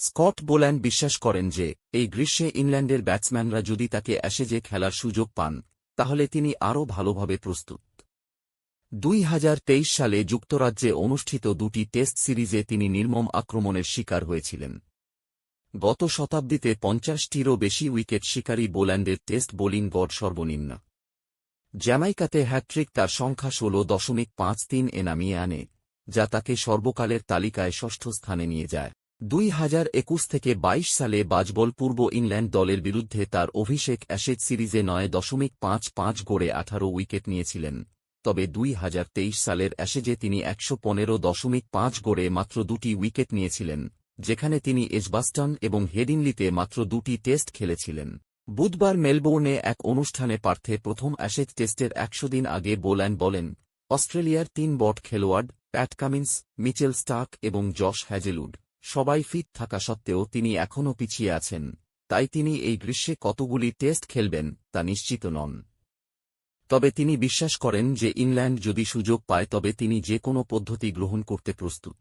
Scott Boland বিশ্বাস করেন যে, এই গ্রীষ্মে ইংল্যান্ডের ব্যাটসম্যানরা যদি তাকে অ্যাশেজে খেলার সুযোগ পান, তাহলে তিনি আরও ভালোভাবে প্রস্তুত। দুই হাজার তেইশ সালে যুক্তরাজ্যে অনুষ্ঠিত দুটি টেস্ট সিরিজে তিনি নির্মম আক্রমণের শিকার হয়েছিলেন। গত শতাব্দীতে পঞ্চাশটিরও বেশি উইকেট শিকারী বোল্যান্ডের টেস্ট বোলিং গড় সর্বনিম্ন। জ্যামাইকাতে হ্যাট্রিক তার সংখ্যা ষোল দশমিক পাঁচ তিন এ নামিয়ে আনে যা তাকে সর্বকালের তালিকায় ষষ্ঠ স্থানে নিয়ে যায়। দুই হাজার একুশ থেকে বাইশ সালে বাজবল পূর্ব ইংল্যান্ড দলের বিরুদ্ধে তার অভিষেক অ্যাশেজ সিরিজে নয় দশমিক পাঁচ পাঁচ গড়ে আঠারো উইকেট নিয়েছিলেন। তবে দুই হাজার তেইশ সালের অ্যাশেজে তিনি একশো পনেরো দশমিক পাঁচ গড়ে মাত্র দুটি উইকেট নিয়েছিলেন, যেখানে তিনি এজবাস্টন এবং হেডিনলিতে মাত্র দুটি টেস্ট খেলেছিলেন। বুধবার মেলবোর্নে এক অনুষ্ঠানে পার্থে প্রথম অ্যাশেজ টেস্টের একশো দিন আগে বোল্যান্ড বলেন, অস্ট্রেলিয়ার তিন বট খেলোয়াড়, প্যাট কামিন্স, মিচেল স্টার্ক এবং জশ হ্যাজেলুড সবাই ফিট থাকা সত্ত্বেও তিনি এখনও পিছিয়ে আছেন, তাই তিনি এই গ্রীষ্মে কতগুলি টেস্ট খেলবেন তা নিশ্চিত নন। তবে তিনি বিশ্বাস করেন যে ইংল্যান্ড যদি সুযোগ পায় তবে তিনি যে কোনো পদ্ধতি গ্রহণ করতে প্রস্তুত।